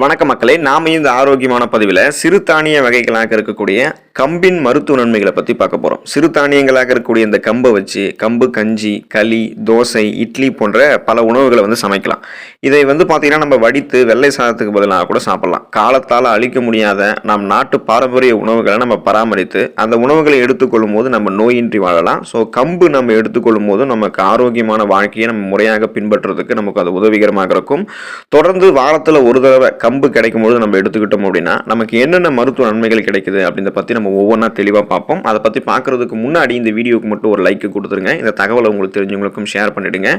வணக்க மக்களே நாம இந்த ஆரோக்கியமான பதிவில் சிறுதானிய வகைகளாக இருக்கக்கூடிய கம்பின் மருத்துவ நன்மைகளை பற்றி பார்க்க போகிறோம் சிறுதானியங்களாக இருக்கக்கூடிய இந்த கம்பை வச்சு கம்பு கஞ்சி களி தோசை இட்லி போன்ற பல உணவுகளை வந்து சமைக்கலாம். இதை வந்து பார்த்தீங்கன்னா நம்ம வடித்து வெள்ளை சாதத்துக்கு பதிலாக கூட சாப்பிடலாம். காலத்தால் அழிக்க முடியாத நம் நாட்டு பாரம்பரிய உணவுகளை நம்ம பராமரித்து அந்த உணவுகளை எடுத்துக்கொள்ளும் போது நம்ம நோயின்றி வாழலாம். ஸோ கம்பு நம்ம எடுத்துக்கொள்ளும் போது நமக்கு ஆரோக்கியமான வாழ்க்கையை நம்ம முறையாக பின்பற்றுறதுக்கு நமக்கு அது உதவிகரமாக இருக்கும். தொடர்ந்து வாரத்தில் ஒரு தடவை கம்பு கிடைக்கும் பொழுது நம்ம எடுத்துக்கிட்டோம் அப்படின்னா நமக்கு என்னென்ன மருத்துவ நன்மைகள் கிடைக்குது அப்படின்றத பற்றி நம்ம ஒவ்வொன்றா தெளிவாக பார்ப்போம். அதை பற்றி பார்க்குறதுக்கு முன்னாடி இந்த வீடியோக்கு மட்டும் ஒரு லைக் கொடுத்துருங்க. இந்த தகவலை உங்களுக்கு தெரிஞ்சவங்களுக்கும் ஷேர் பண்ணிடுங்க.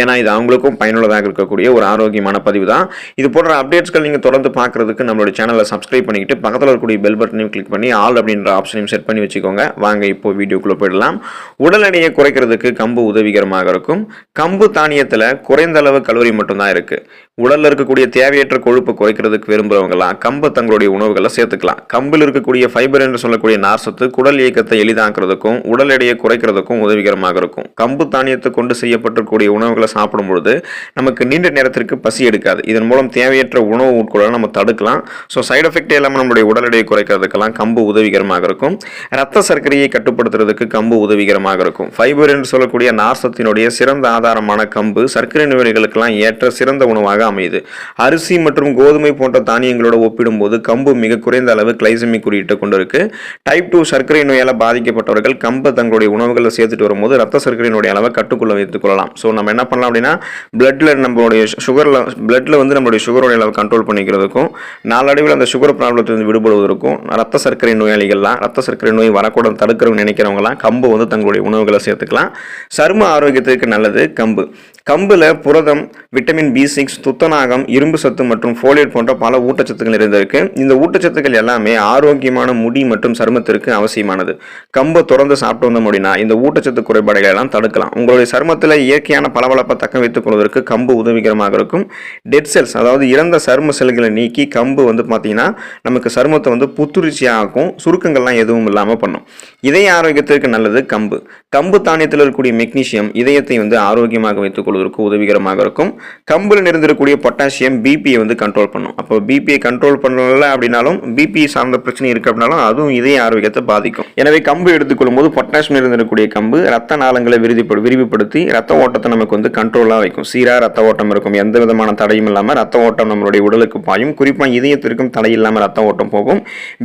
ஏன்னா இது அவங்களுக்கும் பயனுள்ளதாக இருக்கக்கூடிய ஒரு ஆரோக்கியமான பதிவு தான். இது போன்ற அப்டேட்ஸ்கள் நீங்கள் தொடர்ந்து பார்க்குறதுக்கு நம்மளோட சேனலை சப்ஸ்கிரைப் பண்ணிக்கிட்டு பக்கத்தில் இருக்கக்கூடிய பெல் பட்டனையும் கிளிக் பண்ணி ஆல் அப்படின்ற ஆப்ஷனையும் செட் பண்ணி வச்சுக்கோங்க. வாங்க இப்போ வீடியோக்குள்ளே போயிடலாம். உடல் எடையை குறைக்கிறதுக்கு கம்பு உதவிகரமாக இருக்கும். கம்பு தானியத்தில் குறைந்த அளவு கலோரி மட்டும்தான் இருக்குது உடலில் இருக்கக்கூடிய தேவையற்ற கொழுப்பை குறைக்கிறதுக்கு விரும்புகிறவங்களாம் கம்பு தங்களுடைய உணவுகளை சேர்த்துக்கலாம். கம்பில் இருக்கக்கூடிய ஃபைபர் என்று சொல்லக்கூடிய நார்சத்து குடல் இயக்கத்தை எளிதாக்குறதுக்கும் உடல் எடையை குறைக்கிறதுக்கும் உதவிகரமாக இருக்கும். கம்பு தானியத்தை கொண்டு செய்யப்பட்டிருக்கக்கூடிய உணவுகளை சாப்பிடும் பொழுது நமக்கு நீண்ட நேரத்திற்கு பசி எடுக்காது. இதன் மூலம் தேவையற்ற உணவு உட்கொள்ள நம்ம தடுக்கலாம். ஸோ சைடு எஃபெக்ட் இல்லாமல் நம்மளுடைய உடல் எடையை குறைக்கிறதுக்கெல்லாம் கம்பு உதவிகரமாக இருக்கும். ரத்த சர்க்கரையை கட்டுப்படுத்துறதுக்கு கம்பு உதவிகரமாக இருக்கும். ஃபைபர் என்று சொல்லக்கூடிய நார்சத்தினுடைய சிறந்த ஆதாரமான கம்பு சர்க்கரை நோய்களுக்கெல்லாம் ஏற்ற சிறந்த உணவாக அமையுது. அரிசி மற்றும் கோதுமை போன்ற தானியங்களோட ஒப்பிடும்போது கம்பு மிக குறைந்த அளவு கிளைசமிக் குறியீட்டை கொண்டிருக்கு. டைப் டூ சர்க்கரை நோயால் பாதிக்கப்பட்டவர்கள் கம்பை தங்களுடைய உணவுகளை சேர்த்துட்டு வரும்போது ரத்த சர்க்கரையினுடைய அளவை கட்டுக்குள்ள வைத்துக் கொள்ளலாம். ஸோ நம்ம என்ன பண்ணலாம் அப்படின்னா பிளட்ல நம்மளுடைய சுகரில் பிளட்ல வந்து நம்மளுடைய சுகருடைய அளவை கண்ட்ரோல் பண்ணிக்கிறதுக்கும் நாளடைவில் அந்த சுகர் ப்ராப்ளத்திலிருந்து விடுபடுவதற்கும் ரத்த சர்க்கரை நோயாளிகள்லாம் ரத்த சர்க்கரை நோய் வரக்கூடாது தடுக்கிறவங்க நினைக்கிறவங்களாம் கம்பு வந்து தங்களுடைய உணவுகளை சேர்த்துக்கலாம். சரும ஆரோக்கியத்திற்கு நல்லது கம்பு. கம்பில் புரதம் விட்டமின் பி சிக்ஸ் துத்தநாகம் இரும்பு சத்து மற்றும் ஃபோலியட் போன்ற பல ஊட்டச்சத்துக்கள் இருந்திருக்கு இந்த ஊட்டச்சத்துக்கள் எல்லாமே ஆரோக்கியமான முடி மற்றும் சருமத்திற்கு அவசியமானது. கம்பை தொடர்ந்து சாப்பிட்டு வந்தோம் அப்படின்னா இந்த ஊட்டச்சத்து குறைபாடுகளை எல்லாம் தடுக்கலாம். உங்களுடைய சருமத்தில் இயற்கையான பளபளப்பை தக்க வைத்துக் கொள்வதற்கு கம்பு உதவிகரமாக இருக்கும். டெட் செல்ஸ் அதாவது இறந்த சரும செல்களை நீக்கி கம்பு வந்து பார்த்தீங்கன்னா நமக்கு சருமத்தை வந்து புத்துணர்ச்சியாகும் சுருக்கங்கள்லாம் எதுவும் இல்லாமல் பண்ணும். இதய ஆரோக்கியத்திற்கு நல்லது கம்பு. கம்பு தானியத்தில் இருக்கக்கூடிய மெக்னீசியம் இதயத்தை வந்து ஆரோக்கியமாக வைத்துக் கொள்வதற்கு உதவிகரமாக இருக்கும். கம்பில் நிறைந்திருக்கக்கூடிய பொட்டாசியம் பிபியை வந்து கண்ட்ரோல் பண்ணும். அப்போ பிபியை கண்ட்ரோல் பண்ணல அப்படின்னாலும் பிபி சார்ந்த பிரச்சனை இருக்கு அப்படின்னாலும் அதுவும் இதய ஆரோக்கியத்தை பாதிக்கும். எனவே கம்பு எடுத்துக்கொள்ளும் போது பொட்டாசியம் நிறைந்திருக்கக்கூடிய கம்பு ரத்த நாளங்களை விரிதிப்படு விரிவுபடுத்தி ரத்த ஓட்டத்தை நமக்கு வந்து கண்ட்ரோலாக வைக்கும். சீராக ரத்த ஓட்டம் இருக்கும். எந்த விதமான தடையும் இல்லாமல் ரத்த ஓட்டம் நம்மளுடைய உடலுக்கு பாயும். குறிப்பாக இதயத்திற்கும் தடை இல்லாமல் ரத்த ஓட்டம் போகும்.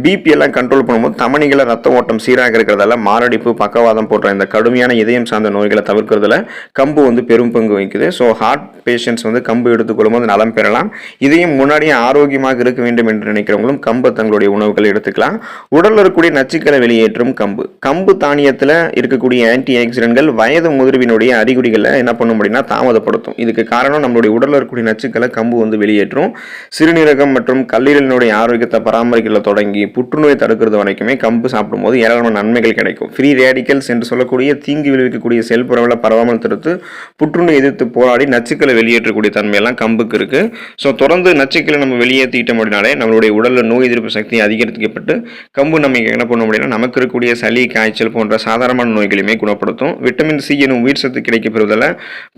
பிபி எல்லாம் கண்ட்ரோல் பண்ணும்போது தமணிகளை ரத்த ஓட்டம் சீராக இருக்கிறதால மாரடைப்பு பக்கவாதம் போன்ற இந்த கடுமையான இதயம் சார்ந்த நோய்களை தவிர்க்கிறதுல கம்பு வந்து பெரும் பங்கு வகிக்குது. ஸோ ஹார்ட் பேஷண்ட்ஸ் வந்து கம்பு எடுத்துக்கொள்ளும் போது நலம் பெறலாம். இதையும் முன்னாடியே ஆரோக்கியமாக இருக்க வேண்டும் என்று நினைக்கிறவங்களும் கம்பு தங்களுடைய உணவுகளை எடுத்துக்கலாம். உடலில் இருக்கக்கூடிய நச்சுக்களை வெளியேற்றும் கம்பு. கம்பு தானியத்தில் இருக்கக்கூடிய ஆன்டி ஆக்சிடென்ட்கள் வயது முதிர்வினுடைய அறிகுறிகளை என்ன பண்ணும் அப்படின்னா தாமதப்படுத்தும். இதுக்கு காரணம் நம்மளுடைய உடலில் இருக்கக்கூடிய நச்சுக்களை கம்பு வந்து வெளியேற்றும். சிறுநீரகம் மற்றும் கல்லீரலினுடைய ஆரோக்கியத்தை பராமரிக்கல தொடங்கி புற்றுநோய் தடுக்கிறது வரைக்குமே கம்பு சாப்பிடும்போது ஏராளமான நன்மைகள் கிடைக்கும். ஃப்ரீ ரேடிக்கல்ஸ் என்று சொல்லக்கூடிய தீங்கு விளைவிக்கக்கூடிய செல் பரவலை பரவாமல் தடுத்து புற்றுநோய் எதிர்த்து போராடி நச்சுக்களை வெளியேற்றக்கூடிய தன்மையெல்லாம் கம்புக்கு இருக்குது ஸோ தொடர்ந்து நச்சுக்களை நம்ம வெளியேற்றிட்டோம் அப்படின்னாலே நம்மளுடைய உடலில் நோய் எதிர்ப்பு சக்தி அதிகரிக்கப்பட்டு கம்பு நம்ம என்ன பண்ண முடியும்னா நமக்கு இருக்கக்கூடிய சளி காய்ச்சல் போன்ற சாதாரணமான நோய்களையுமே குணப்படுத்தும். விட்டமின் சி எனும் உயிர் சத்து கிடைக்கப்பெறுவதில்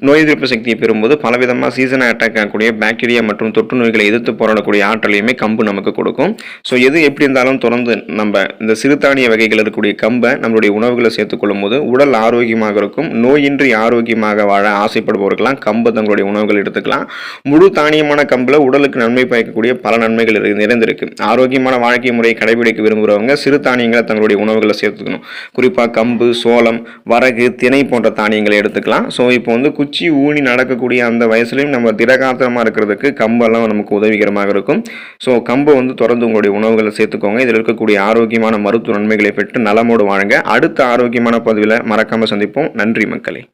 நோய் எதிர்ப்பு சக்தியை பெறும்போது பலவிதமாக சீசனாக அட்டாக் ஆகக்கூடிய பாக்டீரியா மற்றும் தொற்று நோய்களை எதிர்த்து போராடக்கூடிய ஆற்றலையுமே கம்பு நமக்கு கொடுக்கும். ஸோ எது எப்படி இருந்தாலும் தொடர்ந்து நம்ம இந்த சிறுதானிய வகைகள் இருக்கக்கூடிய கம்பை நம்மளுடைய உணவுகளை சேர்த்துக்கொள்ளும் போது உடல் ஆரோக்கியமாக இருக்கும் நோயின்றி ஆரோக்கியமாக வாழ ஆசைப்படுபவர்களாம் கம்பை தங்களுடைய உணவுகள் எடுத்துக்கலாம். முழு தானியமான கம்பில் உடலுக்கு நன்மை பயக்கக்கூடிய பல நன்மைகள் இருக்கு- நிறைந்திருக்கு. ஆரோக்கியமான வாழ்க்கை முறையை கடைபிடிக்க விரும்புகிறவங்க சிறு தானியங்களை தங்களுடைய உணவுகளை சேர்த்துக்கணும். குறிப்பாக கம்பு சோளம் வரகு திணை போன்ற தானியங்களை எடுத்துக்கலாம். ஸோ இப்போ வந்து குச்சி ஊனி நடக்கக்கூடிய அந்த வயசுலையும் நம்ம திடகாத்திரமாக இருக்கிறதுக்கு கம்பெல்லாம் நமக்கு உதவிகரமாக இருக்கும். ஸோ கம்பை வந்து தொடர்ந்து உங்களுடைய உணவுகளை சேர்த்துக்கோங்க. இதில் இருக்கக்கூடிய ஆரோக்கியமான மருத்துவ நன்மைகளை பெற்று நலமோடு வாழுங்க. அடுத்த ஆரோக்கியமான பதிவில் மறக்காமல் சந்திப்போம். நன்றி மக்களே.